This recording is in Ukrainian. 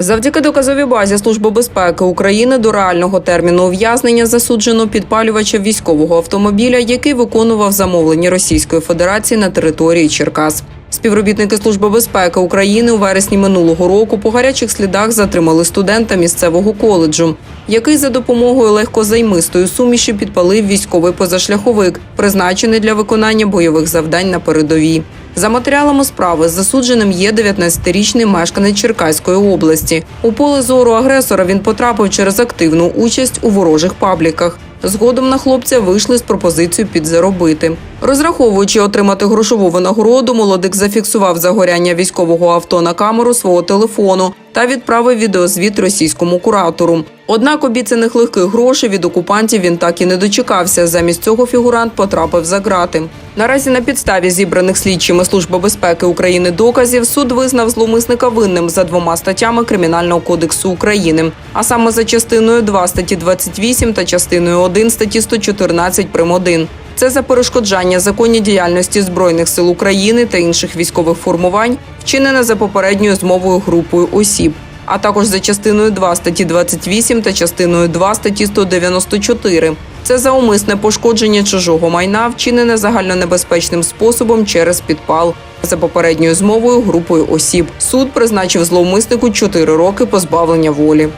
Завдяки доказовій базі Служби безпеки України до реального терміну ув'язнення засуджено підпалювача військового автомобіля, який виконував замовлення Російської Федерації на території Черкас. Співробітники Служби безпеки України у вересні минулого року по гарячих слідах затримали студента місцевого коледжу, який за допомогою легкозаймистої суміші підпалив військовий позашляховик, призначений для виконання бойових завдань на передовій. За матеріалами справи засудженим є 19-річний мешканець Черкаської області. У поле зору агресора він потрапив через активну участь у ворожих пабліках. Згодом на хлопця вийшли з пропозицією підзаробити. Розраховуючи отримати грошову винагороду, молодик зафіксував загоряння військового авто на камеру свого телефону та відправив відеозвіт російському куратору. Однак обіцяних легких грошей від окупантів він так і не дочекався. Замість цього фігурант потрапив за грати. Наразі на підставі зібраних слідчими Служби безпеки України доказів суд визнав зловмисника винним за двома статтями Кримінального кодексу України, а саме за частиною 2 статті 28 та частиною 1 статті 114 прим. 1. Це за перешкоджання законній діяльності збройних сил України та інших військових формувань, вчинене за попередньою змовою групою осіб, а також за частиною 2 статті 28 та частиною 2 статті 194. Це за умисне пошкодження чужого майна, вчинене загальнонебезпечним способом через підпал. За попередньою змовою групою осіб суд призначив зловмиснику 4 роки позбавлення волі.